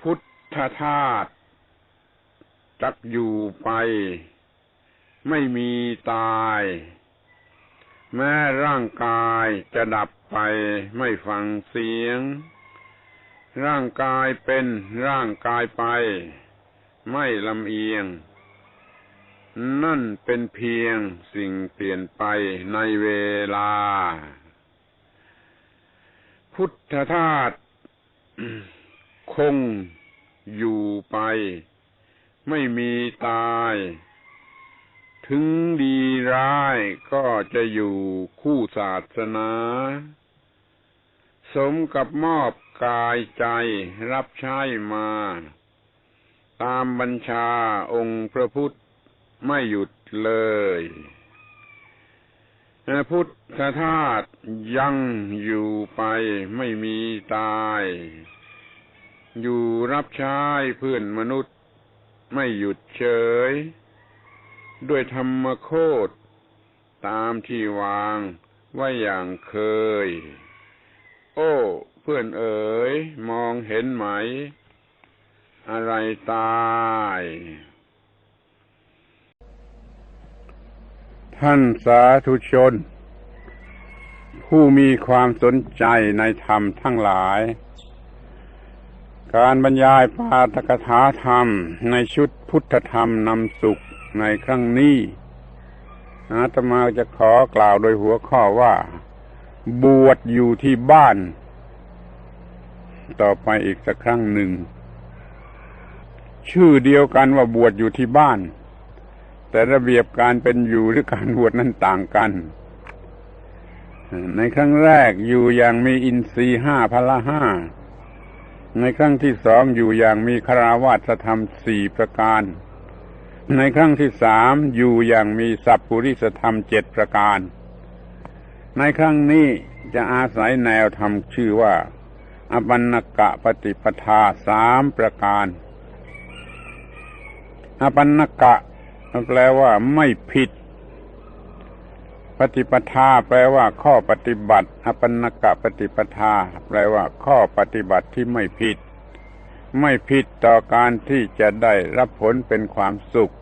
พุทธทาสจักอยู่ไป ไม่มีตาย แม้ร่างกายจะดับไปไม่ฟังเสียง ร่างกายเป็นร่างกายไป ไม่ลำเอียง นั่นเป็นเพียงสิ่งเปลี่ยนไปในเวลา พุทธทาส คงอยู่ไป ไม่มีตาย ถึงดีร้ายก็จะอยู่คู่ศาสนา สมกับมอบกายใจรับใช้มา ตามบัญชาองค์พระพุทธไม่หยุดเลยพุทธทาสยังอยู่ไปไม่มีตาย อยู่รับใช้เพื่อนมนุษย์ ไม่หยุดเฉย ด้วยธรรมโคตตามที่วางไว้อย่างเคย โอ้ เพื่อนเอ๋ย มองเห็นไหม อะไรตาย ท่านสาธุชน ผู้มีความสนใจในธรรมทั้งหลาย การบรรยายปาตกถาธรรมในชุดพุทธธรรมนำสุขในครั้งนี้อาตมาจะขอกล่าวโดยหัวข้อว่า บวชอยู่ที่บ้าน ต่อไปอีกสักครั้งหนึ่ง ชื่อเดียวกันว่าบวชอยู่ที่บ้าน แต่ระเบียบการเป็นอยู่หรือการบวชนั้นต่างกัน ในครั้งแรกอยู่อย่างมีอินทรีห้าพละห้า ในครั้งที่สองอยู่อย่างมีคราวาสธรรมสี่ประการ ในครั้งที่สามอยู่อย่างมีสัพพุริสธรรมเจ็ดประการ ในครั้งนี้จะอาศัยแนวธรรมชื่อว่าอปันนกะปฏิปทาสามประการ อปันนกะแปลว่าไม่ผิด ปฏิปทาแปลว่าข้อปฏิบัติอปันนกะปฏิปทา แปลว่าข้อปฏิบัติที่ไม่ผิด ไม่ผิดต่อการที่จะได้รับผลเป็นความสุข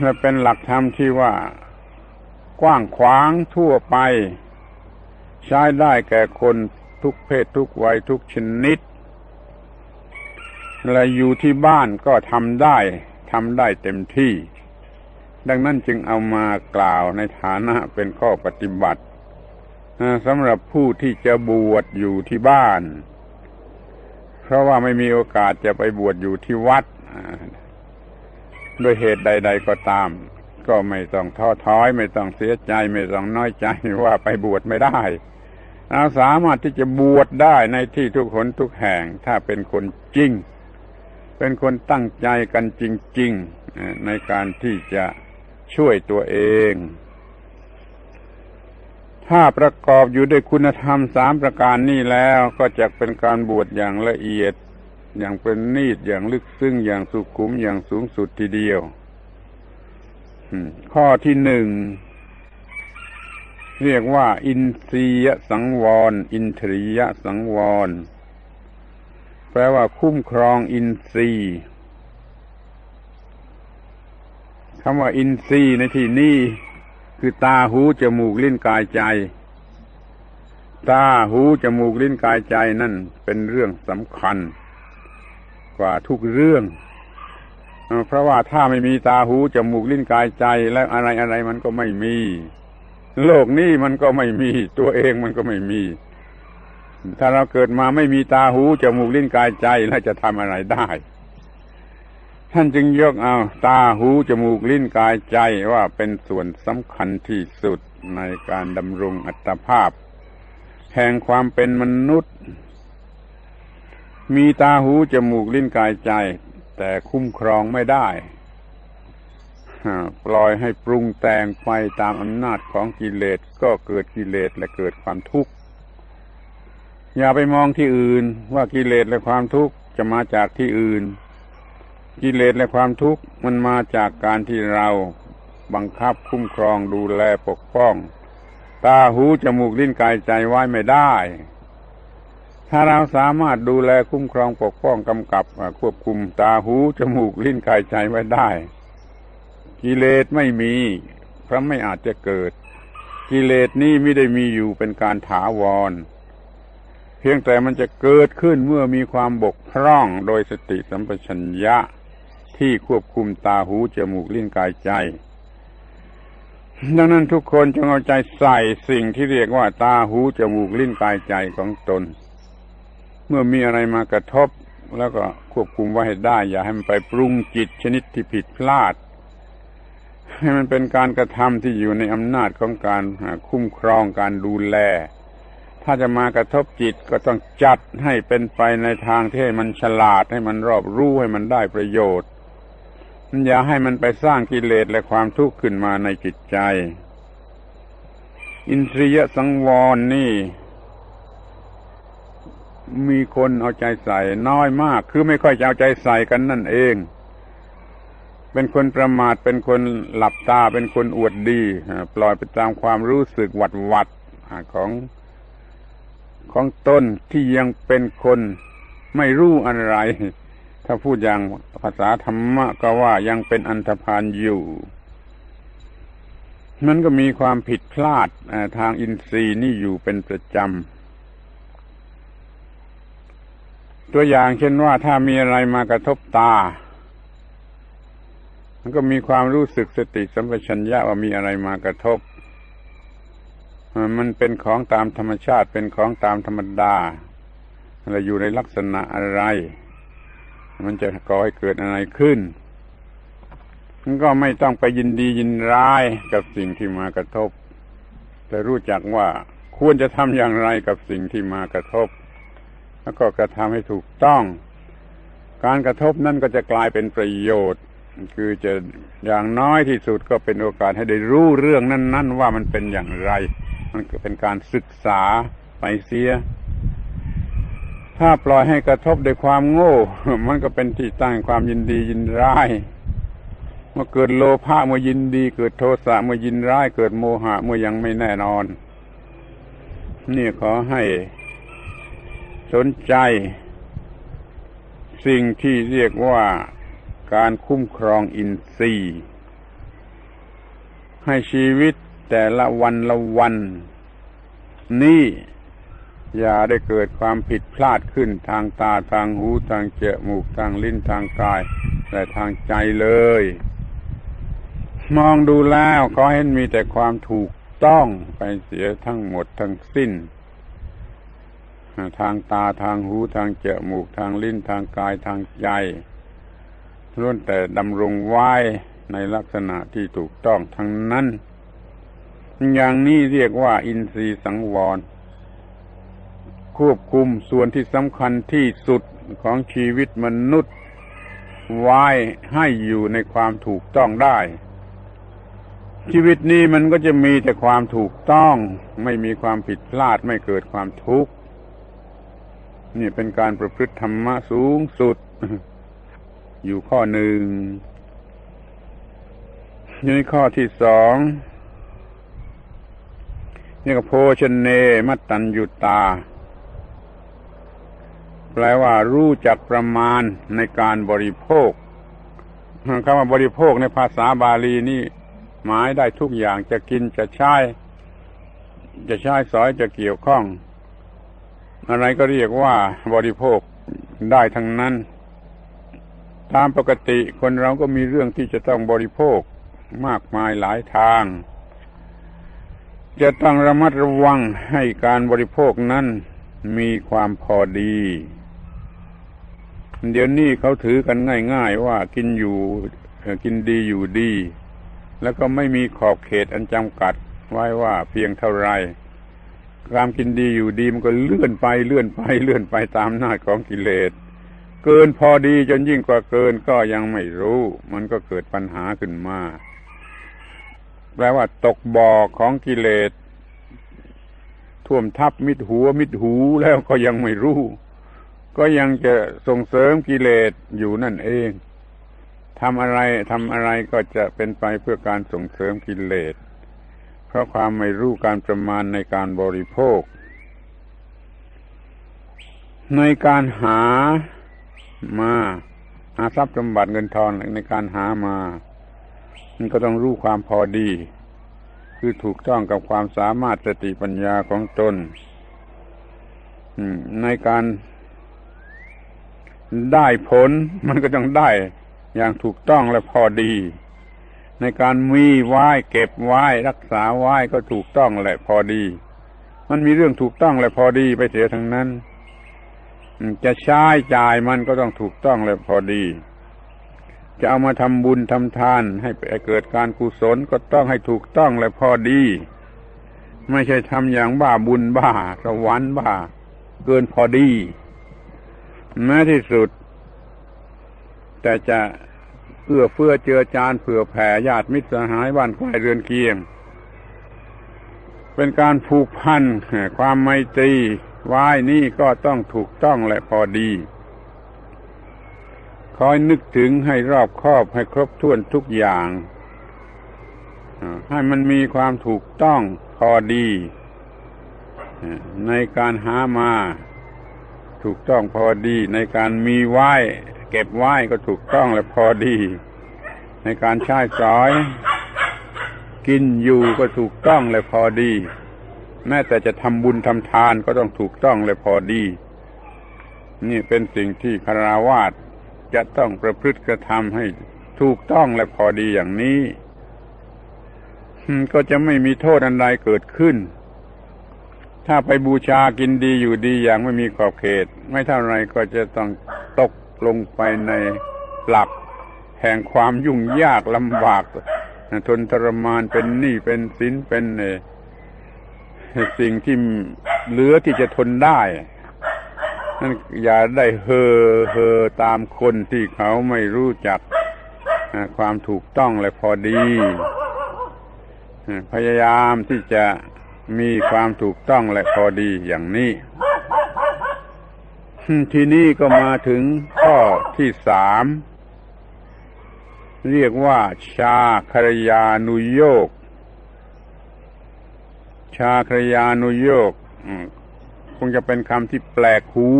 และเป็นหลักธรรมที่ว่า กว้างขวางทั่วไป ใช้ได้แก่คนทุกเพศทุกวัยทุกชนิด และอยู่ที่บ้านก็ทำได้ทำได้เต็มที่ ดังนั้นจึงเอามากล่าวในฐานะเป็นข้อปฏิบัติสำหรับผู้ที่จะบวชอยู่ที่บ้าน เพราะว่าไม่มีโอกาสจะไปบวชอยู่ที่วัดด้วยเหตุใด ๆ ก็ตาม ก็ไม่ต้องท้อถอย ไม่ต้องเสียใจ ไม่ต้องน้อยใจว่าไปบวชไม่ได้เราสามารถที่จะบวชได้ในที่ทุกคนทุกแห่ง ถ้าเป็นคนจริง เป็นคนตั้งใจกันจริง ๆ ในการที่จะ ช่วยตัวเอง ถ้าประกอบอยู่ด้วยคุณธรรมสามประการนี้แล้วก็จะเป็นการบวชอย่างละเอียด อย่างเป็นนิดอย่างลึกซึ้งอย่างสุขุมอย่างสูงสุดทีเดียวข้อที่หนึ่งเรียกว่า อินทรียสังวร อินทรียสังวร แปลว่าคุ้มครองอินทรีย์ คำว่าอินทรีย์ในที่นี้คือตาหูจมูกลิ้นกายใจ ตาหูจมูกลิ้นกายใจนั่นเป็นเรื่องสำคัญ กว่าทุกเรื่อง เพราะว่าถ้าไม่มีตาหูจมูกลิ้นกายใจ แล้วอะไรอะไรมันก็ไม่มี โลกนี้มันก็ไม่มี ตัวเองมันก็ไม่มี ถ้าเราเกิดมาไม่มีตาหูจมูกลิ้นกายใจแล้วจะทำอะไรได้ ท่านจึงยกเอาตาหูจมูกลิ้นกายใจว่าเป็นส่วนสำคัญที่สุดในการดำรงอัตภาพ แห่งความเป็นมนุษย์ มีตาหูจมูกลิ้นกายใจ แต่คุ้มครองไม่ได้ ปล่อยให้ปรุงแต่งไปตามอำนาจของกิเลสก็เกิดกิเลสและเกิดความทุกข์อย่าไปมองที่อื่นว่ากิเลสและความทุกข์จะมาจากที่อื่น กิเลสและความทุกข์มันมาจากการที่เราบังคับคุ้มครองดูแลปกป้อง ตาหูจมูกลิ้นกายใจไว้ไม่ได้ ถ้าเราสามารถดูแลคุ้มครองปกป้องกำกับควบคุมตาหูจมูกลิ้นกายใจไว้ได้ กิเลสไม่มีเพราะไม่อาจจะเกิด กิเลสนี้ไม่ได้มีอยู่เป็นการถาวร เพียงแต่มันจะเกิดขึ้นเมื่อมีความบกพร่องโดยสติสัมปชัญญะ ที่ควบคุมตาหูจมูกลิ้นกายใจ ดังนั้นทุกคนจงเอาใจใส่สิ่งที่เรียกว่าตาหูจมูกลิ้นกายใจของตน เมื่อมีอะไรมากระทบแล้วก็ควบคุมไว้ให้ได้ อย่าให้มันไปปรุงจิตชนิดที่ผิดพลาด ให้มันเป็นการกระทำที่อยู่ในอำนาจของการคุ้มครองการดูแล ถ้าจะมากระทบจิตก็ต้องจัดให้เป็นไปในทางที่ให้มันฉลาดให้มันรอบรู้ให้มันได้ประโยชน์ อย่าให้มันไปสร้างกิเลสและความทุกข์ขึ้นมาในจิตใจ อินทรียสังวรนี่ มีคนเอาใจใส่ น้อยมาก คือไม่ค่อยจะเอาใจใส่กันนั่นเอง เป็นคนประมาทเป็นคนหลับตาเป็นคนอวดดีปล่อยไปตามความรู้สึกหวัดหวัดของของตนที่ยังเป็นคนไม่รู้อะไร ถ้าพูดอย่างภาษาธรรมะก็ว่ายังเป็นอันธพาลอยู่มันก็มีความผิดพลาดทางอินทรีย์นี่อยู่เป็นประจำ ตัวอย่างเช่นว่าถ้ามีอะไรมากระทบตา มันก็มีความรู้สึกสติสัมปชัญญะว่ามีอะไรมากระทบ มันเป็นของตามธรรมชาติเป็นของตามธรรมดาเรอยู่ในลักษณะอะไร มันจะก่อให้เกิดอะไรขึ้นมันก็ไม่ต้องไปยินดียินร้ายกับสิ่งที่มากระทบ แต่รู้จักว่าควรจะทำอย่างไรกับสิ่งที่มากระทบ แล้วก็กระทำให้ถูกต้อง การกระทบนั่นก็จะกลายเป็นประโยชน์ คือจะอย่างน้อยที่สุดก็เป็นโอกาสให้ได้รู้เรื่องนั้น ๆ ว่ามันเป็นอย่างไร มันก็เป็นการศึกษาไปเสีย ถ้าปล่อยให้กระทบด้วยความโง่ มันก็เป็นที่ตั้งความยินดียินร้ายเมื่อเกิดโลภะเมื่อยินดี เกิดโทสะเมื่อยินร้าย เกิดโมหะเมื่อยังไม่แน่นอน นี่ขอให้สนใจ สิ่งที่เรียกว่าการคุ้มครองอินทรีย์ ให้ชีวิตแต่ละวันละวัน นี่ อย่าได้เกิดความผิดพลาดขึ้นทางตาทางหูทางจมูกทางลิ้นทางกาย และทางใจเลย มองดูแล้วก็เห็นมีแต่ความถูกต้องไปเสียทั้งหมดทั้งสิ้น ทางตาทางหูทางจมูกทางลิ้นทางกายทางใจล้วนแต่ดำรงไว้ในลักษณะที่ถูกต้องทั้งนั้น อย่างนี้เรียกว่าอินทรีย์สังวร ควบคุมส่วนที่สำคัญที่สุดของชีวิตมนุษย์ไว้ให้อยู่ในความถูกต้องได้ ชีวิตนี้มันก็จะมีแต่ความถูกต้อง ไม่มีความผิดพลาดไม่เกิดความทุกข์นี่เป็นการประพฤติธรรมะสูงสุด อยู่ข้อหนึ่งในข้อที่สองนี่ก็โพชเนมัตตัญยุตา แปลว่ารู้จักประมาณในการบริโภคคำว่าบริโภคในภาษาบาลีนี่ หมายได้ทุกอย่างจะกินจะใช้จะใช้สอยจะเกี่ยวข้อง อะไรก็เรียกว่าบริโภคได้ทั้งนั้น ตามปกติคนเราก็มีเรื่องที่จะต้องบริโภคมากมายหลายทาง จะต้องระมัดระวังให้การบริโภคนั้นมีความพอดี เดี๋ยวนี้เขาถือกันง่าย ๆ ว่ากินอยู่กินดีอยู่ดี แล้วก็ไม่มีขอบเขตอันจำกัดไว้ว่าเพียงเท่าไรความกินดีอยู่ดีมันก็เลื่อนไปเลื่อนไปเลื่อนไปตามหน้าของกิเลส เกินพอดีจนยิ่งกว่าเกินก็ยังไม่รู้ มันก็เกิดปัญหาขึ้นมาแปลว่าตกบ่อของกิเลสท่วมทับมิดหัวมิดหูแล้วก็ยังไม่รู้ ก็ยังจะส่งเสริมกิเลสอยู่นั่นเองทำอะไรทำอะไรก็จะเป็นไปเพื่อการส่งเสริมกิเลส เพราะความไม่รู้การประมาณในการบริโภค ในการหามา หาทรัพย์สมบัติเงินทองในการหามา มันก็ต้องรู้ความพอดี คือถูกต้องกับความสามารถสติปัญญาของตนในการ ได้ผลมันก็ต้องได้อย่างถูกต้องและพอดี ในการมีไว้เก็บไว้รักษาไว้ก็ถูกต้องและพอดี มันมีเรื่องถูกต้องและพอดีไปเสียทั้งนั้น จะใช้จ่ายมันก็ต้องถูกต้องและพอดี จะเอามาทำบุญทำทาน ให้เกิดการกุศลก็ต้องให้ถูกต้องและพอดี ไม่ใช่ทำอย่างบ้าบุญบ้าสวรรค์บ้า เกินพอดี แม้ที่สุด แต่จะเอื้อเฟื้อเจือจานเผื่อแผ่ญาติมิตรสหายบ้านใกล้เรือนเคียง เป็นการผูกพันความไมตรีวายนี่ก็ต้องถูกต้องและพอดี คอยนึกถึงให้รอบครอบให้ครบถ้วนทุกอย่าง ให้มันมีความถูกต้องพอดี ในการหามา ถูกต้องพอดีในการมีไหว้เก็บไหว้ก็ถูกต้องและพอดี ในการใช้สอย กินอยู่ก็ถูกต้องและพอดี แม้แต่จะทำบุญทำทานก็ต้องถูกต้องและพอดี นี่เป็นสิ่งที่คาราวาสจะต้องประพฤติกระทำให้ถูกต้องและพอดีอย่างนี้ ก็จะไม่มีโทษอันใดเกิดขึ้น ถ้าไปบูชากินดีอยู่ดีอย่างไม่มีขอบเขต ไม่เท่าไรก็จะต้องตกลงไปในหลัก แห่งความยุ่งยากลำบากทนทรมานเป็นหนี้เป็นสินเป็นเสิ่งที่เหลือที่จะทนได้นั่นอย่าได้เฮอเฮอตามคนที่เขาไม่รู้จักความถูกต้องและพอดี พยายามที่จะ มีความถูกต้องและพอดีอย่างนี้ ที่นี้ก็มาถึงข้อที่สามเรียกว่า ชาครยานุโยก ชาครยานุโยกคงจะเป็นคำที่แปลกหู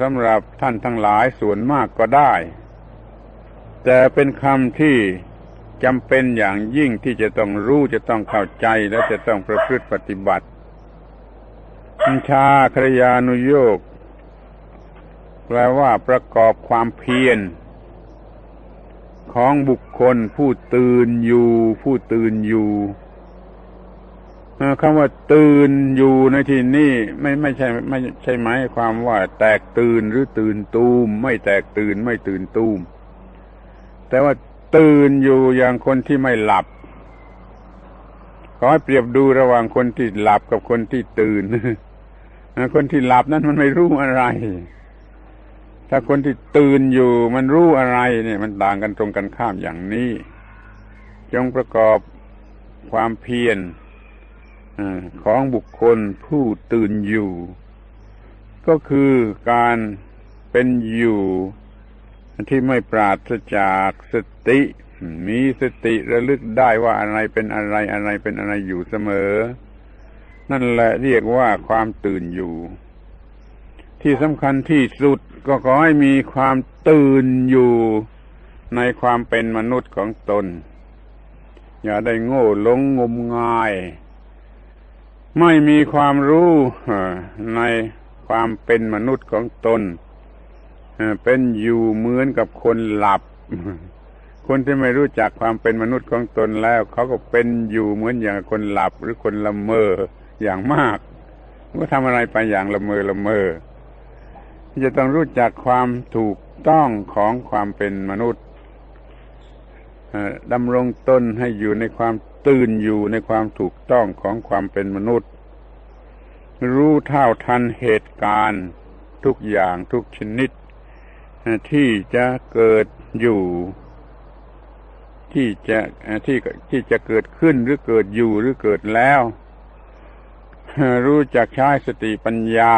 สำหรับท่านทั้งหลายส่วนมากก็ได้ แต่เป็นคำที่ จำเป็นอย่างยิ่งที่จะต้องรู้จะต้องเข้าใจและจะต้องประพฤติปฏิบัติอัญชาครยานุโยกแปลว่าประกอบความเพียรของบุคคลผู้ตื่นอยู่ ผู้ตื่นอยู่คำว่าตื่นอยู่ในที่นี้ไม่ไม่ใช่ไม่ใช่หมายความว่า แตกตื่นหรือตื่นตูม ไม่แตกตื่นไม่ตื่นตูม แต่ว่า ตื่นอยู่อย่างคนที่ไม่หลับ ขอให้เปรียบดูระหว่างคนที่หลับกับคนที่ตื่น คนที่หลับนั้นมันไม่รู้อะไร ถ้าคนที่ตื่นอยู่มันรู้อะไรเนี่ย มันต่างกันตรงกันข้ามอย่างนี้ จงประกอบความเพียรของบุคคลผู้ตื่นอยู่ ก็คือการเป็นอยู่ ที่ไม่ปราศจากสติ มีสติระลึกได้ว่าอะไรเป็นอะไรอะไรเป็นอะไรอยู่เสมอ นั่นแหละเรียกว่าความตื่นอยู่ ที่สำคัญที่สุดก็ขอให้มีความตื่นอยู่ในความเป็นมนุษย์ของตน อย่าได้โง่หลงงมงาย ไม่มีความรู้ในความเป็นมนุษย์ของตน เป็นอยู่เหมือนกับคนหลับ คนที่ไม่รู้จักความเป็นมนุษย์ของตนแล้ว เขาก็เป็นอยู่เหมือนอย่างคนหลับหรือคนละเมออย่างมากก็ทำอะไรไปอย่างละเมอละเมอจะต้องรู้จักความถูกต้องของความเป็นมนุษย์ดำรงตนให้อยู่ในความตื่นอยู่ในความถูกต้องของความเป็นมนุษย์ รู้เท่าทันเหตุการณ์ทุกอย่างทุกชนิด ที่จะเกิดอยู่ ที่จะที่ที่จะเกิดขึ้นหรือเกิดอยู่หรือเกิดแล้ว รู้จักใช้สติปัญญา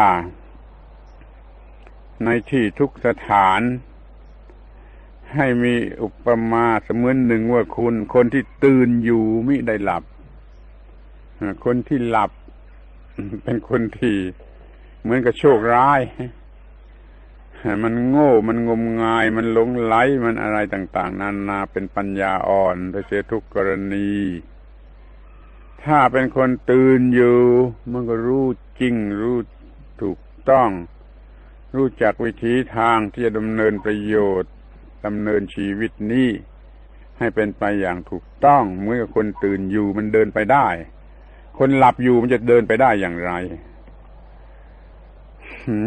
ในที่ทุกสถาน ให้มีอุปมาเสมือนหนึ่งว่าคุณ คนที่ตื่นอยู่ไม่ได้หลับ คนที่หลับเป็นคนที่เหมือนกับโชคร้าย มันโง่ มันงมงาย มันหลงไหล มันอะไรต่าง ๆ นานาเป็นปัญญาอ่อนไปเสียทุกกรณี ถ้าเป็นคนตื่นอยู่ มันก็รู้จริง รู้ถูกต้อง รู้จักวิธีทางที่จะดำเนินประโยชน์ดำเนินชีวิตนี้ให้เป็นไปอย่างถูกต้อง เมื่อคนตื่นอยู่มันเดินไปได้ คนหลับอยู่มันจะเดินไปได้อย่างไร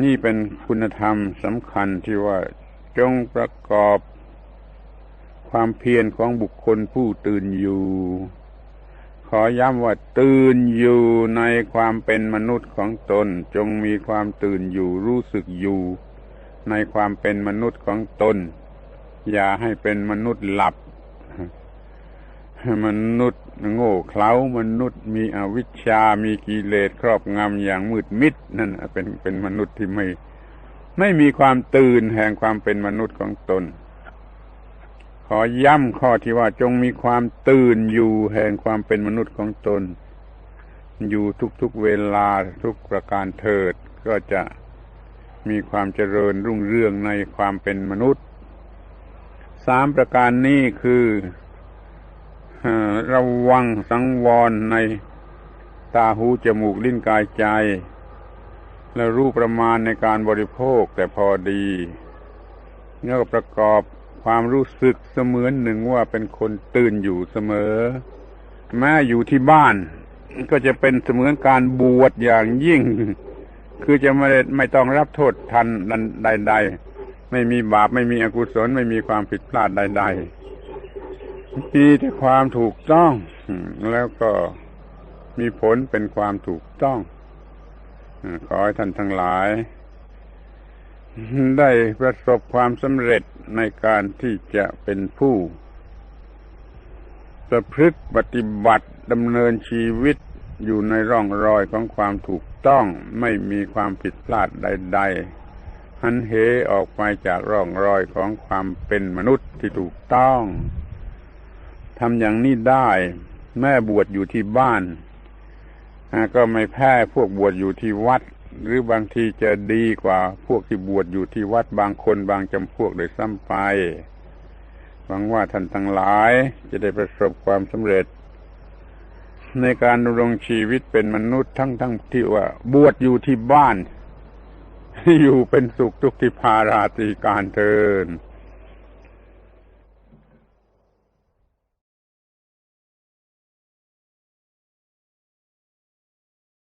นี่เป็นคุณธรรมสำคัญที่ว่าจงประกอบความเพียรของบุคคลผู้ตื่นอยู่ ขอย้ำว่าตื่นอยู่ในความเป็นมนุษย์ของตน จงมีความตื่นอยู่รู้สึกอยู่ในความเป็นมนุษย์ของตน อย่าให้เป็นมนุษย์หลับ มนุษย์โง่เขลามนุษย์มีอวิชชา มีกิเลสครอบงำอย่างมืดมิดนั่นเป็นเป็นมนุษย์ที่ไม่ ไม่มีความตื่นแห่งความเป็นมนุษย์ของตน ขอย้ำข้อที่ว่าจงมีความตื่นอยู่แห่งความเป็นมนุษย์ของตน อยู่ทุกๆเวลาทุกประการเถิดก็จะมีความเจริญรุ่งเรืองในความเป็นมนุษย์ สามประการนี้คือ ระวังสังวรในตาหูจมูกลิ้นกายใจ และรู้ประมาณในการบริโภคแต่พอดีแล้วก็ประกอบความรู้สึกเสมือนหนึ่งว่าเป็นคนตื่นอยู่เสมอ แม้อยู่ที่บ้าน ก็จะเป็นเสมือนการบวชอย่างยิ่ง คือจะไม่ไม่ต้องรับโทษทันใด ๆ ไม่มีบาปไม่มีอกุศลไม่มีความผิดพลาดใด ๆ มีแต่ความถูกต้อง แล้วก็มีผลเป็นความถูกต้องขอให้ท่านทั้งหลาย ได้ประสบความสำเร็จในการที่จะเป็นผู้ประพฤติปฏิบัติดำเนินชีวิตอยู่ในร่องรอยของความถูกต้อง ไม่มีความผิดพลาดใด ๆ หันเหออกไปจากร่องรอยของความเป็นมนุษย์ที่ถูกต้อง ทำอย่างนี้ได้ แม่บวชอยู่ที่บ้านก็ไม่แพ้พวกบวชอยู่ที่วัด หรือบางทีจะดีกว่าพวกที่บวชอยู่ที่วัดบางคนบางจำพวกโดยซ้ำไปหวังว่าท่านทั้งหลายจะได้ประสบความสำเร็จ ในการดำรงชีวิตเป็นมนุษย์ทั้งทั้งที่ว่า บวชอยู่ที่บ้าน อยู่เป็นสุขทุกทิพาราตีการเทิน